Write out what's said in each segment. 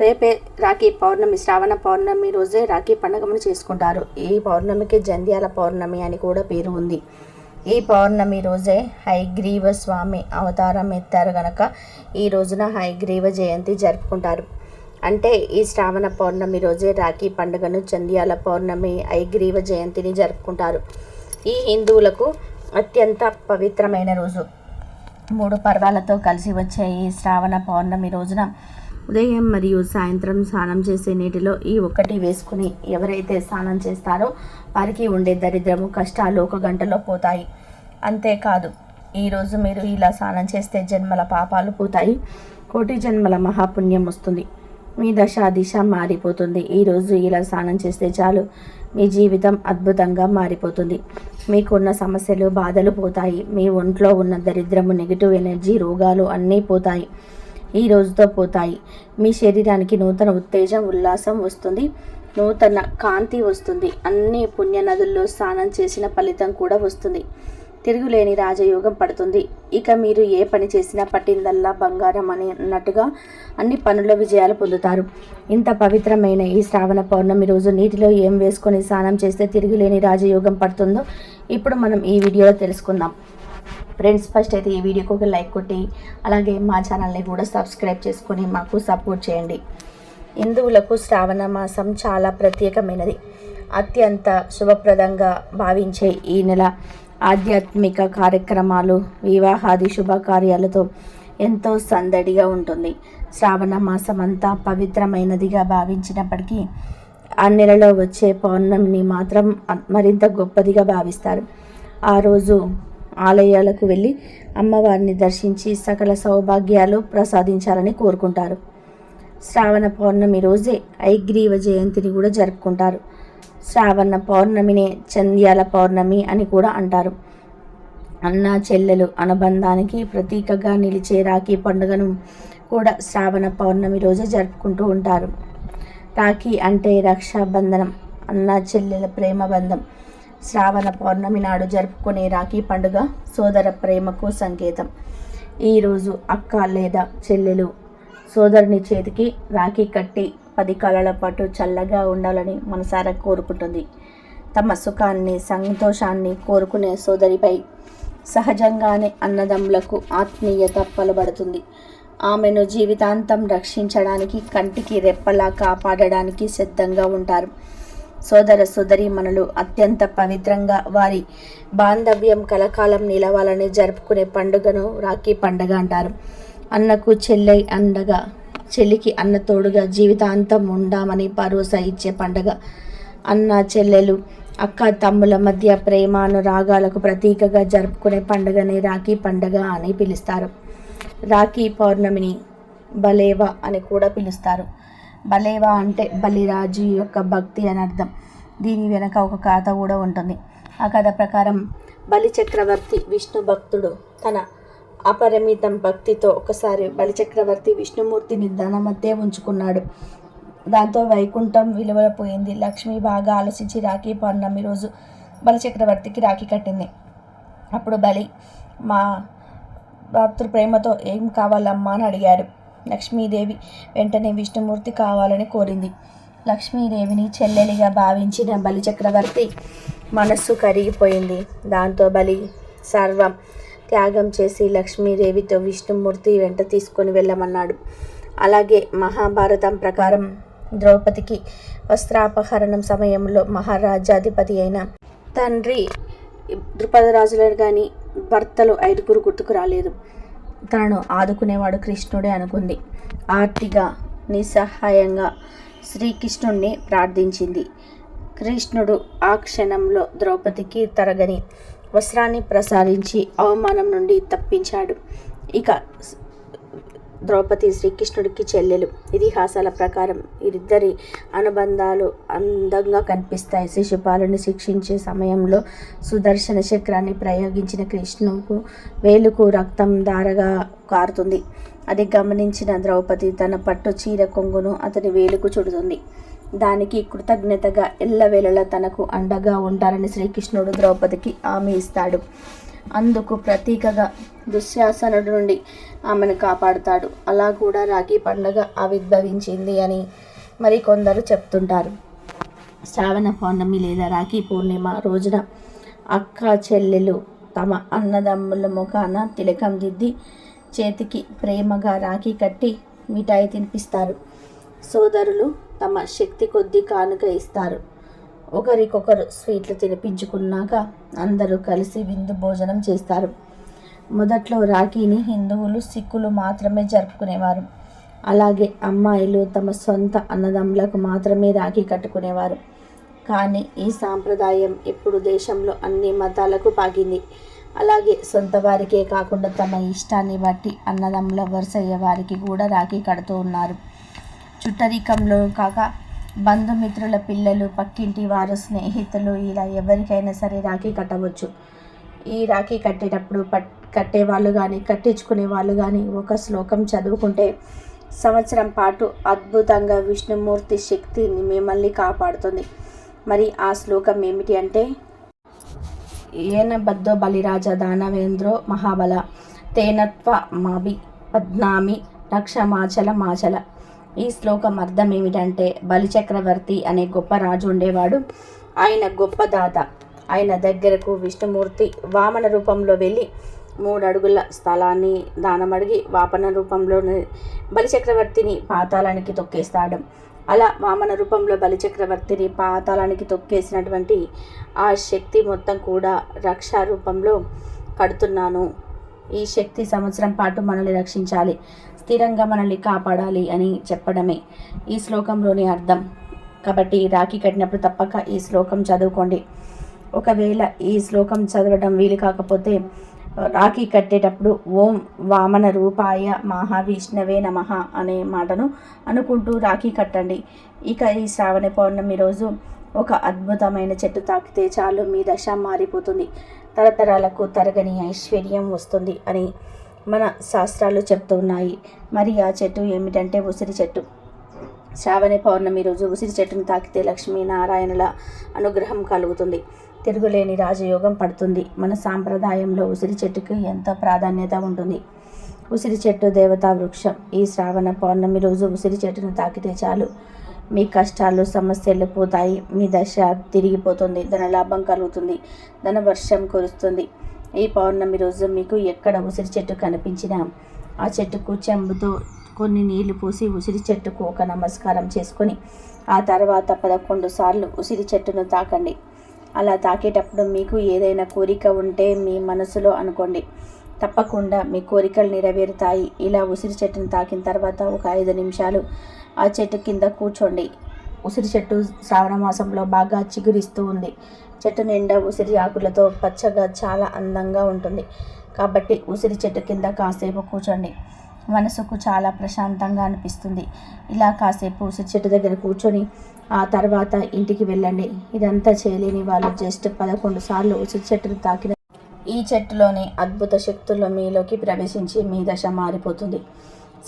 రేపే రాఖీ పౌర్ణమి శ్రావణ పౌర్ణమి రోజే రాఖీ పండుగను చేసుకుంటారు. ఈ పౌర్ణమికి జంధ్యాల పౌర్ణమి అని కూడా పేరు ఉంది. ఈ పౌర్ణమి రోజే హైగ్రీవ స్వామి అవతారం ఎత్తారు గనక ఈ రోజున హైగ్రీవ జయంతి జరుపుకుంటారు. అంటే ఈ శ్రావణ పౌర్ణమి రోజే రాఖీ పండుగను చంద్యాల పౌర్ణమి హైగ్రీవ జయంతిని జరుపుకుంటారు. ఈ హిందువులకు అత్యంత పవిత్రమైన రోజు. మూడు పర్వాలతో కలిసి వచ్చే ఈ శ్రావణ పౌర్ణమి రోజున ఉదయం మరియు సాయంత్రం స్నానం చేసే నీటిలో ఈ ఒక్కటి వేసుకుని ఎవరైతే స్నానం చేస్తారో వారికి ఉండే దరిద్రము కష్టాలు ఒక గంటలో పోతాయి. అంతేకాదు ఈరోజు మీరు ఇలా స్నానం చేస్తే జన్మల పాపాలు పోతాయి. కోటి జన్మల మహాపుణ్యం వస్తుంది. మీ దశ దిశ మారిపోతుంది. ఈరోజు ఇలా స్నానం చేస్తే చాలు మీ జీవితం అద్భుతంగా మారిపోతుంది. మీకున్న సమస్యలు బాధలు పోతాయి. మీ ఒంట్లో ఉన్న దరిద్రము నెగిటివ్ ఎనర్జీ రోగాలు అన్నీ పోతాయి. ఈ రోజుతో పోతాయి. మీ శరీరానికి నూతన ఉత్తేజం ఉల్లాసం వస్తుంది. నూతన కాంతి వస్తుంది. అన్ని పుణ్య నదుల్లో స్నానం చేసిన ఫలితం కూడా వస్తుంది. తిరుగులేని రాజయోగం పడుతుంది. ఇక మీరు ఏ పని చేసినా పట్టిందల్లా బంగారం అని అన్నట్టుగా అన్ని పనుల్లో విజయాలు పొందుతారు. ఇంత పవిత్రమైన ఈ శ్రావణ పౌర్ణమి రోజు నీటిలో ఏం వేసుకొని స్నానం చేస్తే తిరుగులేని రాజయోగం పడుతుందో ఇప్పుడు మనం ఈ వీడియోలో తెలుసుకుందాం. ఫ్రెండ్స్ ఫస్ట్ అయితే ఈ వీడియోకి ఒక లైక్ కొట్టి అలాగే మా ఛానల్ని కూడా సబ్స్క్రైబ్ చేసుకొని మాకు సపోర్ట్ చేయండి. హిందువులకు శ్రావణ మాసం చాలా ప్రత్యేకమైనది. అత్యంత శుభప్రదంగా భావించే ఈ నెల ఆధ్యాత్మిక కార్యక్రమాలు వివాహాది శుభకార్యాలతో ఎంతో సందడిగా ఉంటుంది. శ్రావణ మాసం అంతా పవిత్రమైనదిగా భావించినప్పటికీ ఆ నెలలో వచ్చే పౌర్ణమిని మాత్రం మరింత గొప్పదిగా భావిస్తారు. ఆ రోజు ఆలయాలకు వెళ్ళి అమ్మవారిని దర్శించి సకల సౌభాగ్యాలు ప్రసాదించాలని కోరుకుంటారు. శ్రావణ పౌర్ణమి రోజే ఐగ్రీవ జయంతిని కూడా జరుపుకుంటారు. శ్రావణ పౌర్ణమినే చంద్యాల పౌర్ణమి అని కూడా అంటారు. అన్న చెల్లెలు అనుబంధానికి ప్రతీకగా నిలిచే రాఖీ పండుగను కూడా శ్రావణ పౌర్ణమి రోజే జరుపుకుంటూ ఉంటారు. రాఖీ అంటే రక్షాబంధనం అన్న చెల్లెల ప్రేమ బంధం శ్రావణ పౌర్ణమి నాడు జరుపుకునే రాఖీ పండుగ సోదర ప్రేమకు సంకేతం. ఈరోజు అక్క లేదా చెల్లెలు సోదరుని చేతికి రాఖీ కట్టి పది కాలాల పాటు చల్లగా ఉండాలని మనసారా కోరుకుంటుంది. తమ సుఖాన్ని సంతోషాన్ని కోరుకునే సోదరిపై సహజంగానే అన్నదమ్ములకు ఆత్మీయత పలబడుతుంది. ఆమెను జీవితాంతం రక్షించడానికి కంటికి రెప్పలా కాపాడడానికి సిద్ధంగా ఉంటారు. సోదర సోదరీమణులు అత్యంత పవిత్రంగా వారి బాంధవ్యం కలకాలం నిలవాలని జరుపుకునే పండుగను రాఖీ పండుగ అంటారు. అన్నకు చెల్లె అండగా చెల్లికి అన్న తోడుగా జీవితాంతం ఉండామని భరోసా ఇచ్చే పండుగ. అన్న చెల్లెలు అక్క తమ్ముల మధ్య ప్రేమానురాగాలకు ప్రతీకగా జరుపుకునే పండుగని రాఖీ పండుగ అని పిలుస్తారు. రాఖీ పౌర్ణమిని బలేవా అని కూడా పిలుస్తారు. బలేవా అంటే బలిరాజు యొక్క భక్తి అని అర్థం. దీని వెనక ఒక కథ కూడా ఉంటుంది. ఆ కథ ప్రకారం బలి చక్రవర్తి విష్ణు భక్తుడు తన అపరిమితం భక్తితో ఒకసారి బలిచక్రవర్తి విష్ణుమూర్తిని ధన మధ్య ఉంచుకున్నాడు. దాంతో వైకుంఠం విలువలపోయింది లక్ష్మి బాగా ఆలోచించి రాఖీ పౌర్ణమి రోజు బలిచక్రవర్తికి రాఖీ కట్టింది. అప్పుడు బలి మా భక్తుడు ప్రేమతో ఏం కావాలమ్మా అని అడిగాడు. లక్ష్మీదేవి వెంటనే విష్ణుమూర్తి కావాలని కోరింది. లక్ష్మీదేవిని చెల్లెలిగా భావించిన బలి చక్రవర్తి మనస్సు కరిగిపోయింది. దాంతో బలి సర్వం త్యాగం చేసి లక్ష్మీదేవితో విష్ణుమూర్తి వెంట తీసుకొని వెళ్ళమన్నాడు. అలాగే మహాభారతం ప్రకారం ద్రౌపదికి వస్త్రాపహరణం సమయంలో మహారాజాధిపతి అయిన తండ్రి ద్రుపదరాజులు కానీ భర్తలు ఐదుగురు గుర్తుకు రాలేదు. తనను ఆదుకునేవాడు కృష్ణుడే అనుకుంది. ఆర్తిగా నిస్సహాయంగా శ్రీకృష్ణుణ్ణి ప్రార్థించింది. కృష్ణుడు ఆ క్షణంలో ద్రౌపదికి తరగని వస్త్రాన్ని ప్రసాదించి అవమానం నుండి తప్పించాడు. ఇక ద్రౌపది శ్రీకృష్ణుడికి చెల్లెలు. ఇతిహాసాల ప్రకారం వీరిద్దరి అనుబంధాలు అందంగా కనిపిస్తాయి. శిశుపాలను శిక్షించే సమయంలో సుదర్శన చక్రాన్ని ప్రయోగించిన కృష్ణుకు వేలుకు రక్తం దారగా కారుతుంది. అది గమనించిన ద్రౌపది తన పట్టు చీర కొంగును అతని వేలుకు చుడుతుంది. దానికి కృతజ్ఞతగా ఎల్లవేళలా తనకు అండగా ఉంటారని శ్రీకృష్ణుడు ద్రౌపదికి హామీ ఇస్తాడు. అందుకు ప్రతీకగా దుశ్శాసనుడి నుండి ఆమెను కాపాడుతాడు. అలా కూడా రాఖీ పండగ ఆవిర్భవించింది అని మరి కొందరు చెప్తుంటారు. శ్రావణ పౌర్ణమి లేదా రాఖీ పూర్ణిమ రోజున అక్క చెల్లెలు తమ అన్నదమ్ముల ముఖాన తిలకం దిద్ది చేతికి ప్రేమగా రాఖీ కట్టి మిఠాయి తినిపిస్తారు. సోదరులు తమ శక్తి కొద్దీ కానుక ఇస్తారు. ఒకరికొకరు స్వీట్లు తినిపించుకున్నాక అందరూ కలిసి విందు భోజనం చేస్తారు. మొదట్లో రాఖీని హిందువులు సిక్కులు మాత్రమే జరుపుకునేవారు. అలాగే అమ్మాయిలు తమ సొంత అన్నదమ్ములకు మాత్రమే రాఖీ కట్టుకునేవారు. కానీ ఈ సాంప్రదాయం ఇప్పుడు దేశంలో అన్ని మతాలకు పాకింది. అలాగే సొంత వారికే కాకుండా తమ ఇష్టాన్ని బట్టి అన్నదమ్ముల వరుసయ్యే వారికి కూడా రాఖీ కడుతూ ఉన్నారు. చుట్టరికంలో కాక బంధుమిత్రుల పిల్లలు పక్కింటి వారు స్నేహితులు ఇలా ఎవరికైనా సరే రాఖీ కట్టవచ్చు. ఈ రాఖీ కట్టేటప్పుడు పట్ కట్టేవాళ్ళు కానీ కట్టించుకునే వాళ్ళు కానీ ఒక శ్లోకం చదువుకుంటే సంవత్సరం పాటు అద్భుతంగా విష్ణుమూర్తి శక్తిని మిమ్మల్ని కాపాడుతుంది. మరి ఆ శ్లోకం ఏమిటి అంటే ఏన బద్దో బలిరాజ దానవేంద్రో మహాబల తేనత్వ మాభి పద్నామి రక్షమాచల మాచల. ఈ శ్లోకం అర్థం ఏమిటంటే బలిచక్రవర్తి అనే గొప్ప రాజు ఉండేవాడు. ఆయన గొప్ప దాత. ఆయన దగ్గరకు విష్ణుమూర్తి వామన రూపంలో వెళ్ళి మూడు అడుగుల స్థలాన్ని దానమడిగి వాపన రూపంలో బలిచక్రవర్తిని పాతాళానికి తొక్కేస్తాడు. అలా వామన రూపంలో బలిచక్రవర్తిని పాతాళానికి తొక్కేసినటువంటి ఆ శక్తి మొత్తం కూడా రక్షా రూపంలో కడుతున్నాను. ఈ శక్తి సంవత్సరం పాటు మనల్ని రక్షించాలి. స్థిరంగా మనల్ని కాపాడాలి అని చెప్పడమే ఈ శ్లోకంలోని అర్థం. కాబట్టి రాఖీ కట్టినప్పుడు తప్పక ఈ శ్లోకం చదువుకోండి. ఒకవేళ ఈ శ్లోకం చదవడం వీలు కాకపోతే రాఖీ కట్టేటప్పుడు ఓం వామన రూపాయ మహావిష్ణవే నమ అనే మాటను అనుకుంటూ రాఖీ కట్టండి. ఇక ఈ శ్రావణ పౌర్ణమి రోజు ఒక అద్భుతమైన చెట్టు తాకితే చాలు మీ దశ మారిపోతుంది. తరతరాలకు తరగని ఐశ్వర్యం వస్తుంది అని మన శాస్త్రాలు చెప్తున్నాయి మరి ఆ చెట్టు ఏమిటంటే ఉసిరి చెట్టు. శ్రావణ పౌర్ణమి రోజు ఉసిరి చెట్టును తాకితే లక్ష్మీనారాయణుల అనుగ్రహం కలుగుతుంది. తిరుగులేని రాజయోగం పడుతుంది. మన సాంప్రదాయంలో ఉసిరి చెట్టుకి ఎంతో ప్రాధాన్యత ఉంటుంది. ఉసిరి చెట్టు దేవతా వృక్షం. ఈ శ్రావణ పౌర్ణమి రోజు ఉసిరి చెట్టును తాకితే చాలు. మీ కష్టాలు సమస్యలు పోతాయి. మీ దశ తిరిగిపోతుంది. ధనలాభం కలుగుతుంది. ధన వర్షం కురుస్తుంది. ఈ పౌర్ణమి రోజు మీకు ఎక్కడ ఉసిరి చెట్టు కనిపించినా ఆ చెట్టుకు చెంబుతో కొన్ని నీళ్ళు పూసి ఉసిరి చెట్టుకు ఒక నమస్కారం చేసుకొని ఆ తర్వాత పదకొండు సార్లు ఉసిరి చెట్టును తాకండి. అలా తాకేటప్పుడు మీకు ఏదైనా కోరిక ఉంటే మీ మనసులో అనుకోండి. తప్పకుండా మీ కోరికలు నెరవేరుతాయి. ఇలా ఉసిరి చెట్టును తాకిన తర్వాత ఒక ఐదు నిమిషాలు ఆ చెట్టు కింద కూర్చోండి. ఉసిరి చెట్టు శ్రావణ మాసంలో బాగా చిగురిస్తూ ఉంది. చెట్టు నిండా ఉసిరి ఆకులతో పచ్చగా చాలా అందంగా ఉంటుంది. కాబట్టి ఉసిరి చెట్టు కింద కాసేపు కూర్చోండి. మనసుకు చాలా ప్రశాంతంగా అనిపిస్తుంది. ఇలా కాసేపు ఉసిరి చెట్టు దగ్గర కూర్చొని ఆ తర్వాత ఇంటికి వెళ్ళండి. ఇదంతా చేయలేని వాళ్ళు జస్ట్ పదకొండు సార్లు ఉసిరి చెట్టును తాకిన ఈ చెట్టులోని అద్భుత శక్తులు మీలోకి ప్రవేశించి మీ దశ మారిపోతుంది.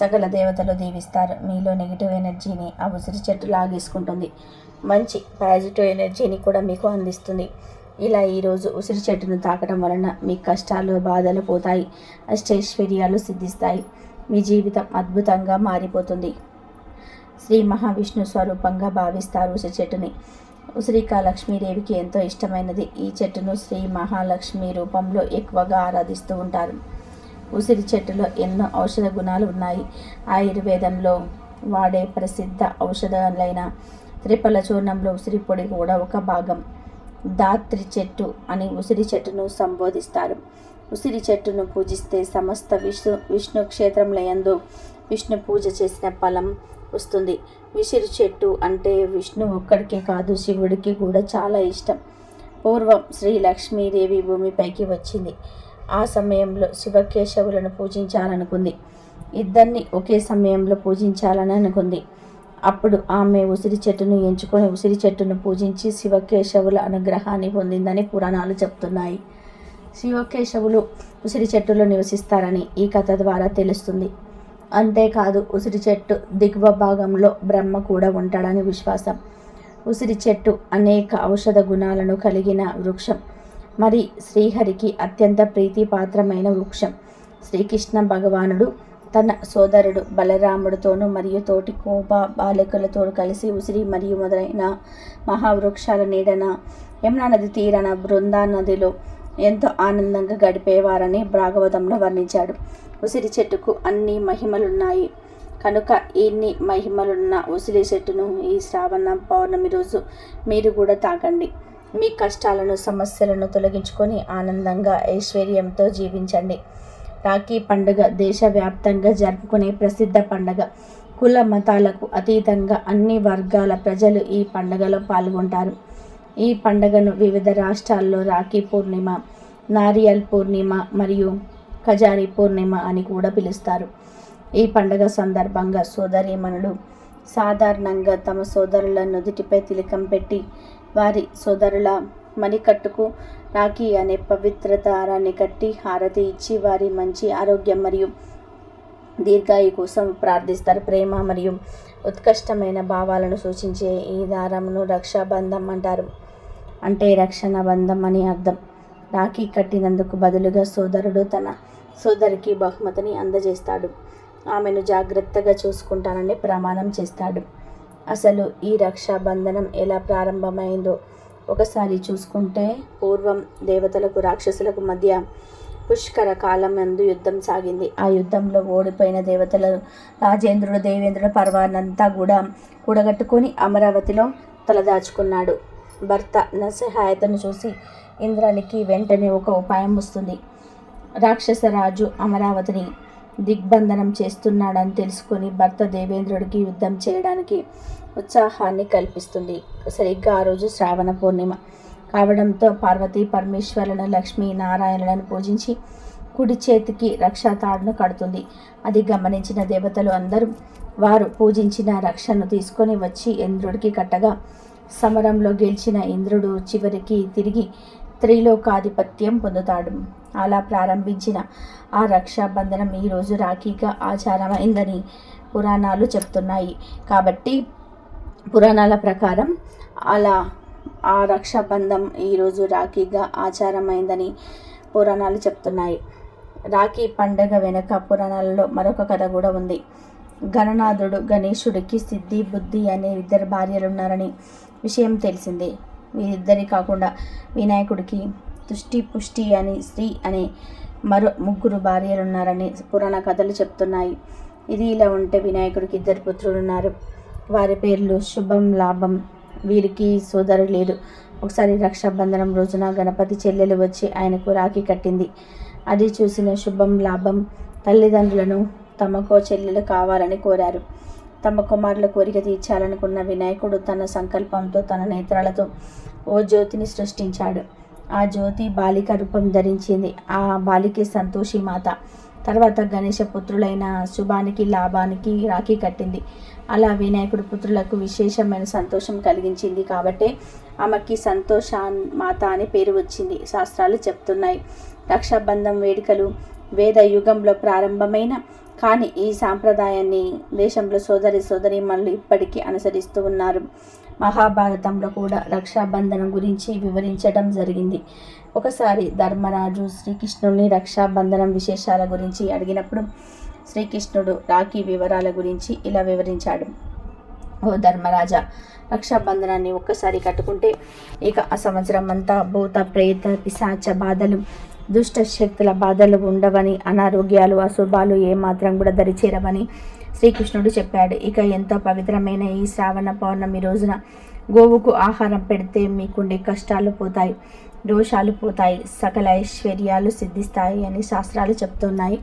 సకల దేవతలు దీవిస్తారు. మీలో నెగిటివ్ ఎనర్జీని ఆ ఉసిరి చెట్టు లాగేసుకుంటుంది. మంచి పాజిటివ్ ఎనర్జీని కూడా మీకు అందిస్తుంది. ఇలా ఈరోజు ఉసిరి చెట్టును తాకడం వలన మీ కష్టాలు బాధలు పోతాయి. అష్టైశ్వర్యాలు సిద్ధిస్తాయి. మీ జీవితం అద్భుతంగా మారిపోతుంది. శ్రీ మహావిష్ణు స్వరూపంగా భావిస్తారు ఉసిరి చెట్టుని. ఉసిరిక లక్ష్మీదేవికి ఎంతో ఇష్టమైనది. ఈ చెట్టును శ్రీ మహాలక్ష్మి రూపంలో ఎక్కువగా ఆరాధిస్తూ ఉంటారు. ఉసిరి చెట్టులో ఎన్నో ఔషధ గుణాలు ఉన్నాయి. ఆయుర్వేదంలో వాడే ప్రసిద్ధ ఔషధాలైన త్రిపల చూర్ణంలో ఉసిరి పొడి కూడా ఒక భాగం. దాత్రి చెట్టు అని ఉసిరి చెట్టును సంబోధిస్తారు. ఉసిరి చెట్టును పూజిస్తే సమస్త విష్ణు విష్ణు క్షేత్రంలో విష్ణు పూజ చేసిన ఫలం వస్తుంది. విసిరి చెట్టు అంటే విష్ణు ఒక్కడికే కాదు శివుడికి కూడా చాలా ఇష్టం. పూర్వం శ్రీ లక్ష్మీదేవి భూమిపైకి వచ్చింది. ఆ సమయంలో శివకేశవులను పూజించాలనుకుంది. ఇద్దరిని ఒకే సమయంలో పూజించాలని అనుకుంది. అప్పుడు ఆమె ఉసిరి చెట్టును ఎంచుకొని ఉసిరి చెట్టును పూజించి శివకేశవుల అనుగ్రహాన్ని పొందిందని పురాణాలు చెప్తున్నాయి. శివకేశవులు ఉసిరి చెట్టులో నివసిస్తారని ఈ కథ ద్వారా తెలుస్తుంది. అంతేకాదు ఉసిరి చెట్టు దిగువ భాగంలో బ్రహ్మ కూడా ఉంటాడని విశ్వాసం. ఉసిరి చెట్టు అనేక ఔషధ గుణాలను కలిగిన వృక్షం. మరి శ్రీహరికి అత్యంత ప్రీతిపాత్రమైన వృక్షం. శ్రీకృష్ణ భగవానుడు తన సోదరుడు బలరాముడితోనూ మరియు తోటి కోప బాలికలతో కలిసి ఉసిరి మరియు మొదలైన మహావృక్షాల నీడన యమునా నది తీరన బృందా నదిలో ఎంతో ఆనందంగా గడిపేవారని భాగవతంలో వర్ణించాడు. ఉసిరి చెట్టుకు అన్ని మహిమలున్నాయి. కనుక ఇన్ని మహిమలున్న ఉసిరి చెట్టును ఈ శ్రావణ పౌర్ణమి రోజు మీరు కూడా తాకండి మీ కష్టాలను సమస్యలను తొలగించుకొని ఆనందంగా ఐశ్వర్యంతో జీవించండి. రాఖీ పండుగ దేశవ్యాప్తంగా జరుపుకునే ప్రసిద్ధ పండుగ. కుల మతాలకు అతీతంగా అన్ని వర్గాల ప్రజలు ఈ పండుగలో పాల్గొంటారు. ఈ పండుగను వివిధ రాష్ట్రాల్లో రాఖీ పూర్ణిమ నారియల్ పూర్ణిమ మరియు ఖజారి పూర్ణిమ అని కూడా పిలుస్తారు. ఈ పండుగ సందర్భంగా సోదరీమణులు సాధారణంగా తమ సోదరుల నుదుటిపై తిలకం పెట్టి వారి సోదరుల మణికట్టుకు రాఖీ అనే పవిత్ర దారాన్ని కట్టి హారతి ఇచ్చి వారి మంచి ఆరోగ్యం మరియు దీర్ఘాయు కోసం ప్రార్థిస్తారు. ప్రేమ మరియు ఉత్కృష్టమైన భావాలను సూచించే ఈ దారమును రక్షాబంధం అంటారు. అంటే రక్షణ బంధం అని అర్థం. రాఖీ కట్టినందుకు బదులుగా సోదరుడు తన సోదరికి బహుమతిని అందజేస్తాడు. ఆమెను జాగ్రత్తగా చూసుకుంటానని ప్రమాణం చేస్తాడు. అసలు ఈ రక్షాబంధనం ఎలా ప్రారంభమైందో ఒకసారి చూసుకుంటే పూర్వం దేవతలకు రాక్షసులకు మధ్య పుష్కర కాలం నందు యుద్ధం సాగింది. ఆ యుద్ధంలో ఓడిపోయిన దేవతలు రాజేంద్రుడు దేవేంద్రుడు పర్వానంతా కూడా కూడగట్టుకొని అమరావతిలో తలదాచుకున్నాడు. భర్త నసహాయతను చూసి ఇంద్రానికి వెంటనే ఒక ఉపాయం వస్తుంది. రాక్షసరాజు అమరావతిని దిగ్బంధనం చేస్తున్నాడని తెలుసుకొని భర్త దేవేంద్రుడికి యుద్ధం చేయడానికి ఉత్సాహాన్ని కల్పిస్తుంది. సరిగ్గా ఆ రోజు శ్రావణ పూర్ణిమ. కావడంతో పార్వతీ పరమేశ్వరులను లక్ష్మీ నారాయణులను పూజించి కుడి చేతికి రక్షాతాడును కడుతుంది. అది గమనించిన దేవతలు అందరూ వారు పూజించిన రక్షను తీసుకొని వచ్చి ఇంద్రుడికి కట్టగా సమరంలో గెలిచిన ఇంద్రుడు చివరికి తిరిగి త్రిలోకాధిపత్యం పొందుతాడు. అలా ప్రారంభించిన ఆ రక్షాబంధనం ఈరోజు రాఖీగా ఆచారమైందని పురాణాలు చెప్తున్నాయి. కాబట్టి పురాణాల ప్రకారం అలా ఆ రక్షాబంధం ఈరోజు రాఖీగా ఆచారమైందని పురాణాలు చెప్తున్నాయి. రాఖీ పండగ వెనుక పురాణాలలో మరొక కథ కూడా ఉంది. గణనాథుడు గణేశుడికి సిద్ధి బుద్ధి అనే ఇద్దరు భార్యలు ఉన్నారని విషయం తెలిసింది. వీరిద్దరి కాకుండా వినాయకుడికి తుష్టి పుష్టి అని శ్రీ అనే మరో ముగ్గురు భార్యలు ఉన్నారని పురాణ కథలు చెప్తున్నాయి. ఇది ఇలా ఉంటే వినాయకుడికి ఇద్దరు పుత్రులు ఉన్నారు వారి పేర్లు శుభం లాభం. వీరికి సోదరు లేదు. ఒకసారి రక్షాబంధనం రోజున గణపతి చెల్లెలు వచ్చి ఆయనకు రాఖీ కట్టింది. అది చూసిన శుభం లాభం తల్లిదండ్రులను తమకో చెల్లెలు కావాలని కోరారు. తమ కుమారుల కోరిక తీర్చాలనుకున్న వినాయకుడు తన సంకల్పంతో తన నేత్రాలతో ఓ జ్యోతిని సృష్టించాడు. ఆ జ్యోతి బాలిక రూపం ధరించింది. ఆ బాలికే సంతోషి మాత. తర్వాత గణేష పుత్రులైన శుభానికి లాభానికి రాఖీ కట్టింది. అలా వినాయకుడు పుత్రులకు విశేషమైన సంతోషం కలిగించింది కాబట్టి ఆమెకి సంతోష మాత అని పేరు వచ్చింది. శాస్త్రాలు చెప్తున్నాయి. రక్షాబంధం వేడుకలు వేద యుగంలో ప్రారంభమైన కానీ ఈ సాంప్రదాయాన్ని దేశంలో సోదరి సోదరీమణులు ఇప్పటికీ అనుసరిస్తూ ఉన్నారు. మహాభారతంలో కూడా రక్షాబంధనం గురించి వివరించడం జరిగింది. ఒకసారి ధర్మరాజు శ్రీకృష్ణుని రక్షాబంధనం విశేషాల గురించి అడిగినప్పుడు శ్రీకృష్ణుడు రాఖీ వివరాల గురించి ఇలా వివరించాడు. ఓ ధర్మరాజా రక్షాబంధనాన్ని ఒక్కసారి కట్టుకుంటే ఇక ఆ సంవత్సరం అంతా భూత ప్రేత పిశాచ బాధలు దుష్ట శక్తుల బాధలు ఉండవని అనారోగ్యాలు అశుభాలు ఏమాత్రం కూడా దరిచేరవని శ్రీకృష్ణుడు చెప్పాడు ఇక ఎంతో పవిత్రమైన ఈ శ్రావణ పౌర్ణమి రోజున గోవుకు ఆహారం పెడితే మీకుండే కష్టాలు పోతాయి దోషాలు పోతాయి సకల ఐశ్వర్యాలు సిద్ధిస్తాయి అని శాస్త్రాలు చెప్తున్నాయి.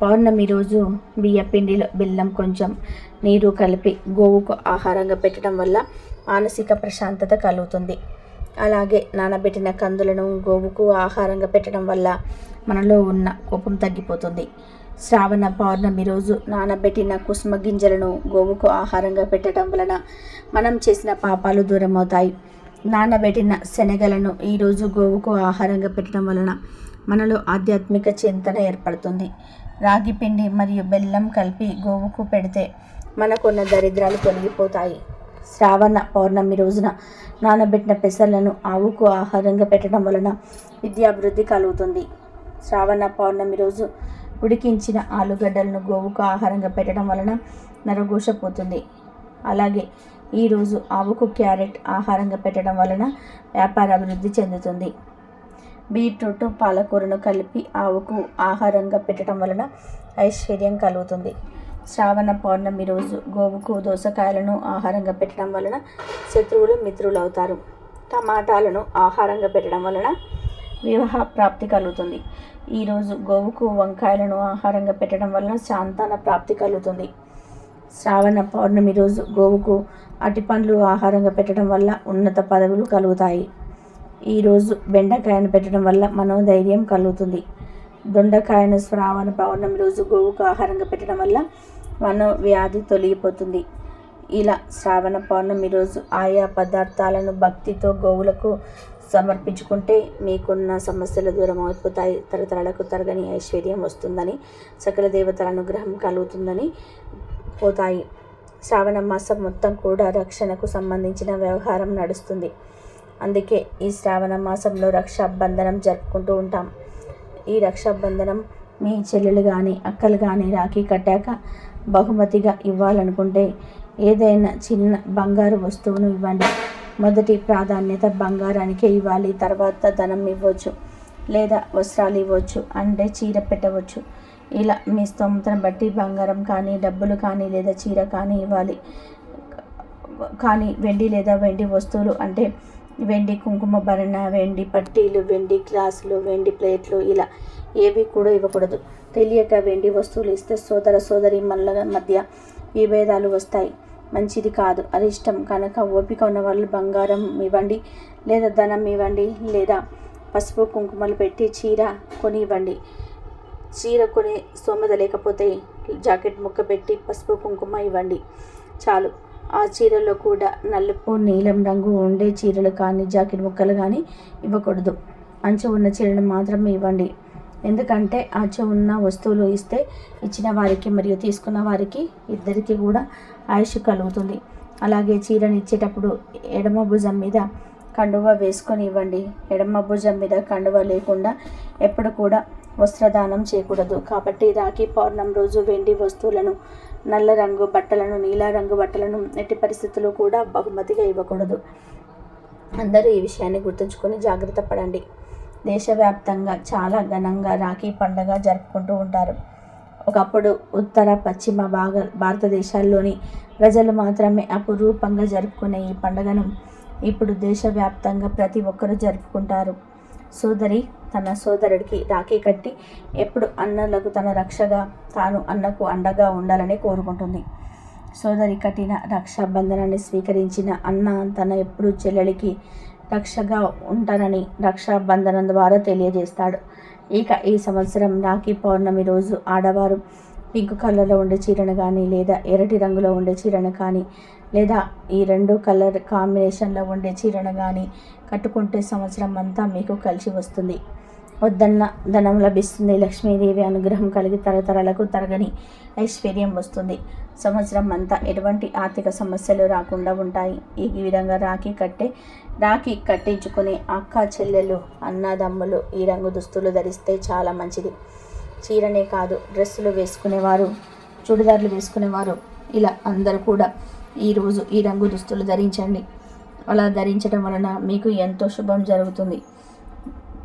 పౌర్ణమి రోజు బియ్య పిండిలో బెల్లం కొంచెం నీరు కలిపి గోవుకు ఆహారంగా పెట్టడం వల్ల మానసిక ప్రశాంతత కలుగుతుంది. అలాగే నానబెట్టిన కందులను గోవుకు ఆహారంగా పెట్టడం వల్ల మనలో ఉన్న కోపం తగ్గిపోతుంది. శ్రావణ పౌర్ణమి రోజు నానబెట్టిన కుసుమ గింజలను గోవుకు ఆహారంగా పెట్టడం వలన మనం చేసిన పాపాలు దూరమవుతాయి. నానబెట్టిన శనగలను ఈరోజు గోవుకు ఆహారంగా పెట్టడం వలన మనలో ఆధ్యాత్మిక చింతన ఏర్పడుతుంది. రాగి పిండి మరియు బెల్లం కలిపి గోవుకు పెడితే మనకున్న దరిద్రాలు తొలగిపోతాయి. శ్రావణ పౌర్ణమి రోజున నానబెట్టిన పెసర్లను ఆవుకు ఆహారంగా పెట్టడం వలన విద్యాభివృద్ధి కలుగుతుంది. శ్రావణ పౌర్ణమి రోజు ఉడికించిన ఆలుగడ్డలను గోవుకు ఆహారంగా పెట్టడం వలన నరఘోష పోతుంది. అలాగే ఈరోజు ఆవుకు క్యారెట్ ఆహారంగా పెట్టడం వలన వ్యాపార అభివృద్ధి చెందుతుంది. బీట్రూట్ పాలకూరను కలిపి ఆవుకు ఆహారంగా పెట్టడం వలన ఐశ్వర్యం కలుగుతుంది. శ్రావణ పౌర్ణమి రోజు గోవుకు దోసకాయలను ఆహారంగా పెట్టడం వలన శత్రువులు మిత్రులు అవుతారు టమాటాలను ఆహారంగా పెట్టడం వలన వివాహ ప్రాప్తి కలుగుతుంది. ఈరోజు గోవుకు వంకాయలను ఆహారంగా పెట్టడం వలన సంతాన ప్రాప్తి కలుగుతుంది. శ్రావణ పౌర్ణమి రోజు గోవుకు అటిపండ్లు ఆహారంగా పెట్టడం వల్ల ఉన్నత పదవులు కలుగుతాయి. ఈరోజు బెండకాయను పెట్టడం వల్ల మనోధైర్యం కలుగుతుంది. దొండకాయను శ్రావణ పౌర్ణమి రోజు గోవుకు ఆహారంగా పెట్టడం వల్ల మనోవ్యాధి తొలగిపోతుంది. ఇలా శ్రావణ పౌర్ణమి రోజు ఆయా పదార్థాలను భక్తితో గోవులకు సమర్పించుకుంటే మీకున్న సమస్యలు దూరం అయిపోతాయి. తరతరాలకు తరగని ఐశ్వర్యం వస్తుందని సకల దేవతల అనుగ్రహం కలుగుతుందని పోతాయి. శ్రావణ మాసం మొత్తం కూడా రక్షణకు సంబంధించిన వ్యవహారం నడుస్తుంది. అందుకే ఈ శ్రావణ మాసంలో రక్షాబంధనం జరుపుకుంటూ ఉంటాం. ఈ రక్షాబంధనం మీ చెల్లెలు కానీ అక్కలు కానీ రాఖీ కట్టాక బహుమతిగా ఇవ్వాలనుకుంటే ఏదైనా చిన్న బంగారు వస్తువును ఇవ్వండి. మొదటి ప్రాధాన్యత బంగారానికే ఇవ్వాలి. తర్వాత ధనం ఇవ్వచ్చు లేదా వస్త్రాలు ఇవ్వచ్చు అంటే చీర పెట్టవచ్చు. ఇలా మీ స్తోమతను బట్టి బంగారం కానీ డబ్బులు కానీ లేదా చీర కానీ ఇవ్వాలి. కానీ వెండి లేదా వెండి వస్తువులు అంటే వెండి కుంకుమ భరణ వెండి పట్టీలు వెండి గ్లాసులు వెండి ప్లేట్లు ఇలా ఏవి కూడా ఇవ్వకూడదు. తెలియక వెండి వస్తువులు ఇస్తే సోదర సోదరి మల్ల మధ్య విభేదాలు వస్తాయి. మంచిది కాదు. అది ఇష్టం. కనుక ఓపిక ఉన్న వాళ్ళు బంగారం ఇవ్వండి లేదా ధనం ఇవ్వండి లేదా పసుపు కుంకుమలు పెట్టి చీర కొని ఇవ్వండి చీర కొని స్తోమత లేకపోతే జాకెట్ ముక్క పెట్టి పసుపు కుంకుమ ఇవ్వండి. చాలు. ఆ చీరలో కూడా నలుపు నీలం రంగు ఉండే చీరలు కానీ జాకెట్ ముక్కలు కానీ ఇవ్వకూడదు. అంచు ఉన్న చీరను మాత్రమే ఇవ్వండి. ఎందుకంటే ఆచ ఉన్న వస్తువులు ఇస్తే ఇచ్చిన వారికి మరియు తీసుకున్న వారికి ఇద్దరికి కూడా ఆయుష్ కలుగుతుంది. అలాగే చీరని ఇచ్చేటప్పుడు ఎడమ భుజం మీద కండువ వేసుకొని ఇవ్వండి. ఎడమ భుజం మీద కండువ లేకుండా ఎప్పుడు కూడా వస్త్రదానం చేయకూడదు. కాబట్టి రాఖీ పౌర్ణం రోజు వెండి వస్తువులను నల్ల రంగు బట్టలను నీల రంగు బట్టలను ఎట్టి పరిస్థితుల్లో కూడా బహుమతిగా ఇవ్వకూడదు. అందరూ ఈ విషయాన్ని గుర్తుంచుకొని జాగ్రత్త పడండి. దేశవ్యాప్తంగా చాలా ఘనంగా రాఖీ పండుగ జరుపుకుంటూ ఉంటారు. ఒకప్పుడు ఉత్తర పశ్చిమ భాగ భారతదేశాల్లోని ప్రజలు మాత్రమే అపురూపంగా జరుపుకునే ఈ పండుగను ఇప్పుడు దేశవ్యాప్తంగా ప్రతి ఒక్కరూ జరుపుకుంటారు. సోదరి తన సోదరుడికి రాఖీ కట్టి ఎప్పుడు అన్నలకు తన రక్షగా తాను అన్నకు అండగా ఉండాలని కోరుకుంటుంది. సోదరి కట్టిన రక్షాబంధనాన్ని స్వీకరించిన అన్న తన ఎప్పుడు చెల్లెలికి రక్షగా ఉంటానని రక్షాబంధనం ద్వారా తెలియజేస్తాడు. ఇక ఈ సంవత్సరం రాఖీ పౌర్ణమి రోజు ఆడవారు పింక్ కలర్లో ఉండే చీరను కానీ లేదా ఎరటి రంగులో ఉండే చీరను కానీ లేదా ఈ రెండు కలర్ కాంబినేషన్లో ఉండే చీరను కానీ కట్టుకుంటే సంవత్సరం అంతా మీకు కలిసి వస్తుంది. వద్దన్న ధనం లభిస్తుంది. లక్ష్మీదేవి అనుగ్రహం కలిగి తరతరాలకు తరగని ఐశ్వర్యం వస్తుంది. సంవత్సరం అంతా ఎటువంటి ఆర్థిక సమస్యలు రాకుండా ఉంటాయి. ఈ విధంగా రాఖీ కట్టే రాఖీ కట్టించుకునే అక్క చెల్లెలు అన్నదమ్ములు ఈ రంగు దుస్తులు ధరిస్తే చాలా మంచిది. చీరనే కాదు డ్రెస్సులు వేసుకునేవారు చుడిదార్లు వేసుకునేవారు. ఇలా అందరూ కూడా ఈరోజు ఈ రంగు దుస్తులు ధరించండి. అలా ధరించడం వలన మీకు ఎంతో శుభం జరుగుతుంది.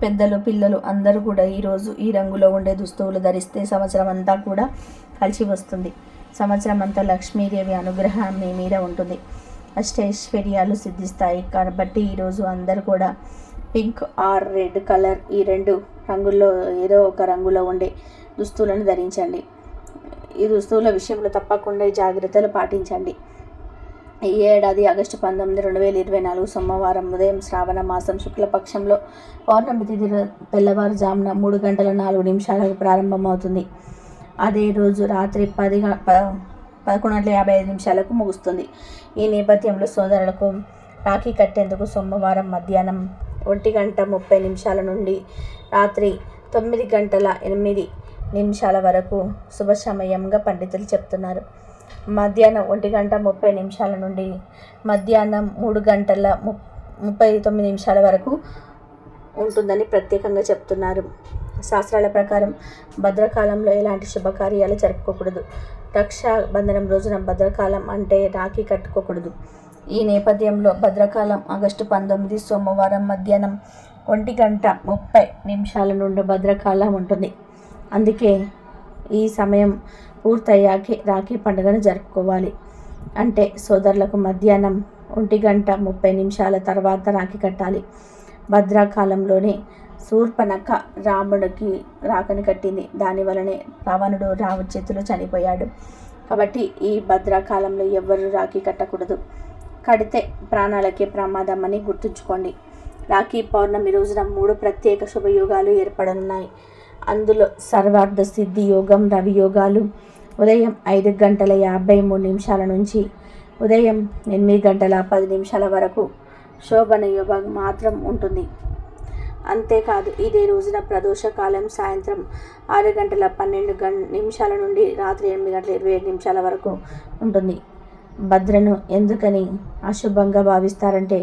పెద్దలు పిల్లలు అందరూ కూడా ఈరోజు ఈ రంగులో ఉండే దుస్తువులు ధరిస్తే సంవత్సరం అంతా కూడా కలిసి వస్తుంది. సంవత్సరం అంతా లక్ష్మీదేవి అనుగ్రహం మీ మీద ఉంటుంది. అష్టైశ్వర్యాలు సిద్ధిస్తాయి. కాబట్టి ఈరోజు అందరూ కూడా పింక్ ఆర్ రెడ్ కలర్ ఈ రెండు రంగుల్లో ఏదో ఒక రంగులో ఉండే దుస్తులను ధరించండి. ఈ దుస్తువుల విషయంలో తప్పకుండా జాగ్రత్తలు పాటించండి. ఈ ఏడాది ఆగస్టు పంతొమ్మిది రెండు వేల ఇరవై నాలుగు సోమవారం ఉదయం శ్రావణ మాసం శుక్లపక్షంలో పౌర్ణమి తిథి తెల్లవారుజామున మూడు గంటల నాలుగు నిమిషాలకు ప్రారంభమవుతుంది. అదే రోజు రాత్రి పది పదకొండు గంటల యాభై ఐదు నిమిషాలకు ముగుస్తుంది. ఈ నేపథ్యంలో సోదరులకు రాఖీ కట్టేందుకు సోమవారం మధ్యాహ్నం ఒంటి గంట ముప్పై నిమిషాల నుండి రాత్రి తొమ్మిది గంటల ఎనిమిది నిమిషాల వరకు శుభ సమయంగా పండితులు చెప్తున్నారు. మధ్యాహ్నం ఒంటి గంట ముప్పై నిమిషాల నుండి మధ్యాహ్నం మూడు గంటల ము ముప్పై తొమ్మిది నిమిషాల వరకు ఉంటుందని ప్రత్యేకంగా చెప్తున్నారు. శాస్త్రాల ప్రకారం భద్రకాలంలో ఎలాంటి శుభకార్యాలు జరుపుకోకూడదు. రక్షాబంధనం రోజున భద్రకాలం అంటే రాఖీ కట్టుకోకూడదు. ఈ నేపథ్యంలో భద్రకాలం ఆగస్టు పంతొమ్మిది సోమవారం మధ్యాహ్నం ఒంటి గంట ముప్పై నిమిషాల నుండి భద్రకాలం ఉంటుంది. అందుకే ఈ సమయం పూర్తయ్యాకే రాఖీ పండుగను జరుపుకోవాలి. అంటే సోదరులకు మధ్యాహ్నం ఒంటి గంట ముప్పై నిమిషాల తర్వాత రాఖీ కట్టాలి. భద్రాకాలంలోనే శూర్పనక రాముడికి రాకని కట్టింది. దాని వలనే రావణుడు రావు చేతిలో చనిపోయాడు. కాబట్టి ఈ భద్రాకాలంలో ఎవ్వరూ రాఖీ కట్టకూడదు. కడితే ప్రాణాలకే ప్రమాదం అని గుర్తుంచుకోండి. రాఖీ పౌర్ణమి రోజున మూడు ప్రత్యేక శుభయోగాలు ఏర్పడనున్నాయి. అందులో సర్వార్థ సిద్ధి యోగం రవి యోగాలు. ఉదయం ఐదు గంటల యాభై మూడు నిమిషాల నుంచి ఉదయం ఎనిమిది గంటల పది నిమిషాల వరకు శోభన యోగం మాత్రం ఉంటుంది. అంతేకాదు ఇదే రోజున ప్రదోషకాలం సాయంత్రం ఆరు గంటల పన్నెండు గం నిమిషాల నుండి రాత్రి ఎనిమిది గంటల ఇరవై ఏడు నిమిషాల వరకు ఉంటుంది. భద్రను ఎందుకని అశుభంగా భావిస్తారంటే